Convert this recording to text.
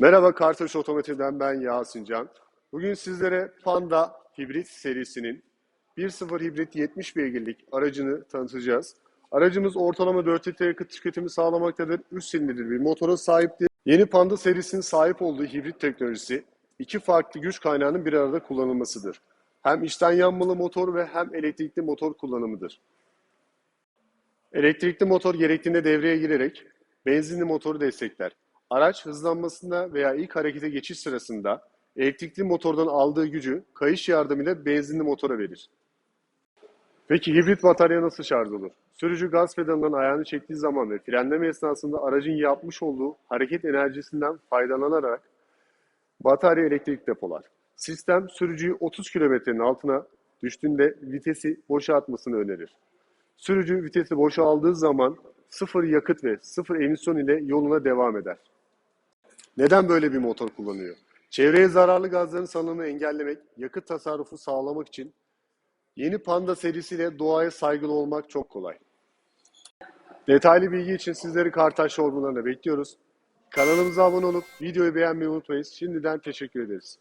Merhaba Kartaş Otomotiv'den ben Yasin Can. Bugün sizlere Panda Hibrit serisinin 1.0 hibrit 70 beygirlik aracını tanıtacağız. Aracımız ortalama 4 litre yakıt tüketimi sağlamaktadır. 3 silindirli bir motora sahiptir. Yeni Panda serisinin sahip olduğu hibrit teknolojisi iki farklı güç kaynağının bir arada kullanılmasıdır. Hem içten yanmalı motor ve hem elektrikli motor kullanımıdır. Elektrikli motor gerektiğinde devreye girerek benzinli motoru destekler. Araç hızlanmasında veya ilk harekete geçiş sırasında elektrikli motordan aldığı gücü kayış yardımıyla benzinli motora verir. Peki hibrit batarya nasıl şarj olur? Sürücü gaz pedalından ayağını çektiği zaman ve frenleme esnasında aracın yapmış olduğu hareket enerjisinden faydalanarak batarya elektrik depolar. Sistem sürücüyü 30 kilometrenin altına düştüğünde vitesi boşa atmasını önerir. Sürücü vitesi boşa aldığı zaman sıfır yakıt ve sıfır emisyon ile yoluna devam eder. Neden böyle bir motor kullanıyor? Çevreye zararlı gazların salınımını engellemek, yakıt tasarrufu sağlamak için yeni Panda serisiyle doğaya saygılı olmak çok kolay. Detaylı bilgi için sizleri Kartaş Showroom'larına bekliyoruz. Kanalımıza abone olup videoyu beğenmeyi unutmayın. Şimdiden teşekkür ederiz.